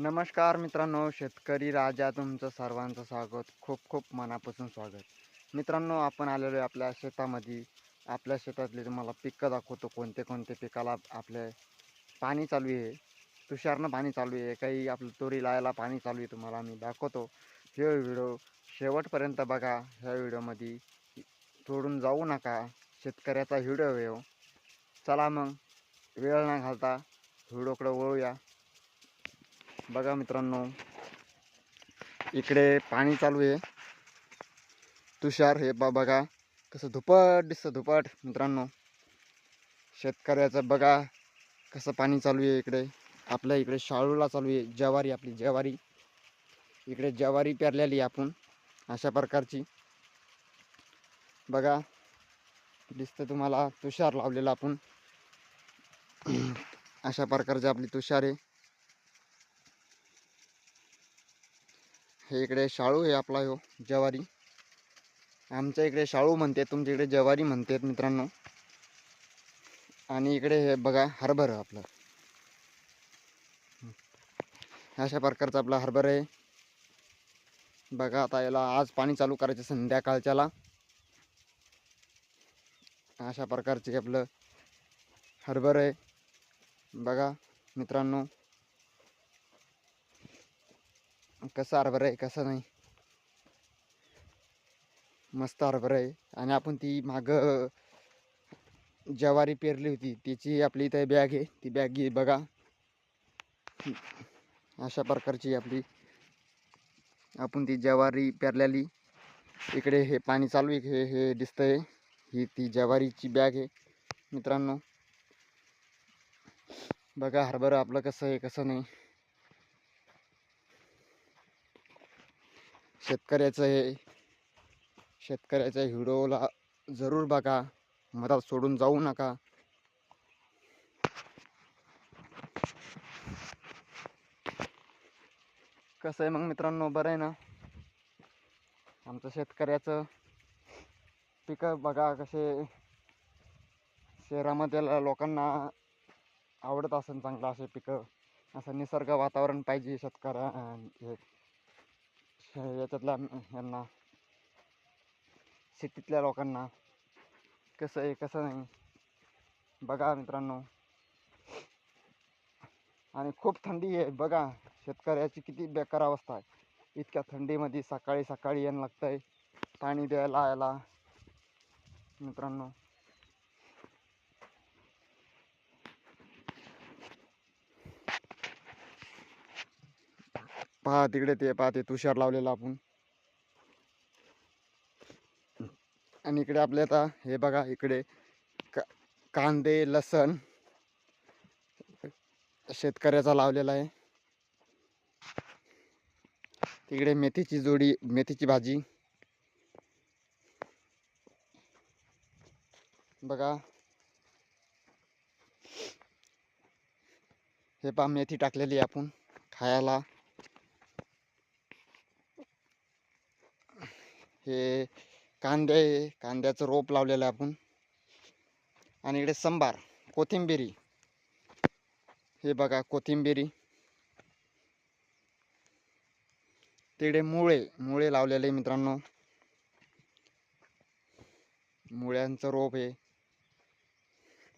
नमस्कार मित्रांनो शेतकरी राजा तुमचं सर्वांचं स्वागत खूप खूप मनापासून स्वागत. मित्रांनो आपण आलेलो आहे आपल्या शेतामध्ये. आपल्या शेतातले तुम्हाला पिकं दाखवतो कोणते कोणते पिकाला आपले पाणी चालू आहे. तुषारनं पाणी चालू आहे काही आपलं तोरी लावायला पाणी चालू आहे तुम्हाला मी दाखवतो. हे व्हिडिओ शेवटपर्यंत बघा ह्या व्हिडिओमध्ये सोडून जाऊ नका. शेतकऱ्याचा व्हिडिओ आहे हो. चला मग वेळ न घालता व्हिडिओकडे वळूया. बघा मित्रांनो इकडे पाणी चालू आहे. तुषार हे बा बघा कसं धुपट दिसतं धुपट मित्रांनो. शेतकऱ्याचं बघा कसं पाणी चालू आहे इकडे. आपल्या इकडे शाळूला चालू आहे ज्वारी आपली ज्वारी. इकडे ज्वारी पेरलेली आपण अशा प्रकारची. बघा दिसतं तुम्हाला तुषार लावलेला आपण. अशा प्रकारची आपली तुषार आहे. हे इकडे शाळू आहे आपला हो ज्वारी. आमच्या इकडे शाळू म्हणते तुमच्या इकडे ज्वारी म्हणतात मित्रांनो. आणि इकडे हे बघा हरभर आपलं. अशा प्रकारचा आपला हरभर आहे. बघा आता याला आज पाणी चालू करायचं संध्याकाळच्याला. अशा प्रकारचे आपलं हरभर आहे. बघा मित्रांनो. कसं हरभरा आहे कसं नाही. मस्त हरभरा आहे. आणि आपण ती मागं ज्वारी पेरली होती त्याची आपली इथे बॅग आहे. ती बॅग घे बघा. अशा प्रकारची आपली आपण ती ज्वारी पेरलेली. इकडे हे पाणी चालू आहे हे हे दिसतंय. ही ती ज्वारीची बॅग आहे मित्रांनो. बघा हरभरा आपलं कसं आहे कसं नाही. शेतकऱ्याचं हे शेतकऱ्याच्या व्हिडिओला जरूर बघा. मधात सोडून जाऊ नका. कसं आहे मग मित्रांनो? बरं आहे ना? आमचं शेतकऱ्याचं पिकं बघा कसे शहरामध्ये लोकांना आवडत असेल चांगलं असे पिकं. असं निसर्ग वातावरण पाहिजे शेतकऱ्या हे. याच्यातल्या यांना शेतीतल्या लोकांना कसं आहे कसं नाही बघा मित्रांनो. आणि खूप थंडी आहे बघा शेतकऱ्याची किती बेकार अवस्था आहे. इतक्या थंडीमध्ये सकाळी सकाळी यायला लागतं आहे पाणी द्यायला यायला. मित्रांनो. पहा तिकडे ते पहा ते तुषार लावलेला आपण. आणि इकडे आपल्या आता हे बघा इकडे का कांदे लसण शेतकऱ्याचा लावलेला आहे. तिकडे मेथीची जोडी मेथीची भाजी. बघा. हे पहा मेथी टाकलेली आहे आपण खायला. हे कांदे आहे, कांद्याचं रोप लावलेलं आहे आपण. आणि इकडे संबार कोथिंबिरी. हे बघा कोथिंबिरी. तिकडे मुळे मुळे लावलेले मित्रांनो. मुळ्यांचं रोप आहे.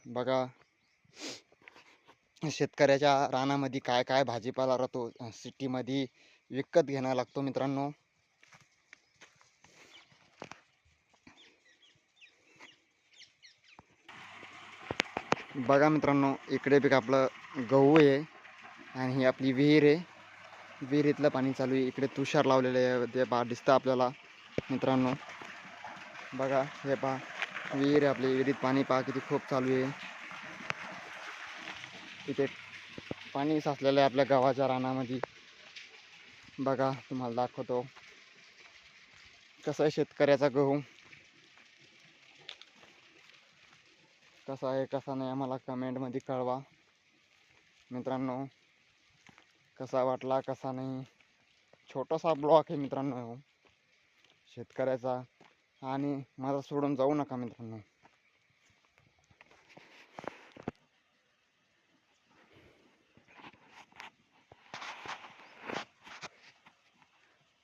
बघा शेतकऱ्याच्या रानामध्ये काय काय भाजीपाला राहतो सिटीमध्ये विकत घेणं लागतो मित्रांनो. बघा मित्रांनो इकडे बी आपलं गहू आहे आणि ही आपली विहीर आहे. विहिरीतलं पाणी चालू आहे. इकडे तुषार लावलेलं आहे. ते पहा दिसतं आपल्याला. मित्रांनो बघा हे पहा विहीर आहे आपली. विहिरीत पाणी पहा किती खूप चालू आहे. इथे पाणी साचलेलं आहे आपल्या गावाच्या रानामध्ये. बघा तुम्हाला दाखवतो. कसं आहे शेतकऱ्याचा गहू? कसा आहे कसा नाही आम्हाला कमेंटमध्ये कळवा. मित्रांनो कसा वाटला कसा नाही? छोटासा ब्लॉक आहे मित्रांनो. हो शेतकऱ्याचा. आणि माझा सोडून जाऊ नका मित्रांनो.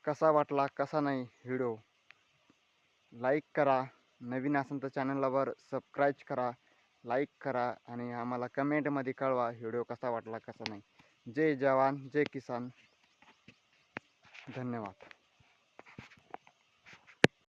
कसा वाटला कसा नाही व्हिडिओ लाईक करा. नवीन असेल तर चॅनलला सबस्क्राईब करा. लाईक करा आणि आम्हाला कमेंटमध्ये कळवा व्हिडिओ कसा वाटला कसा नाही. जय जवान जय किसान. धन्यवाद.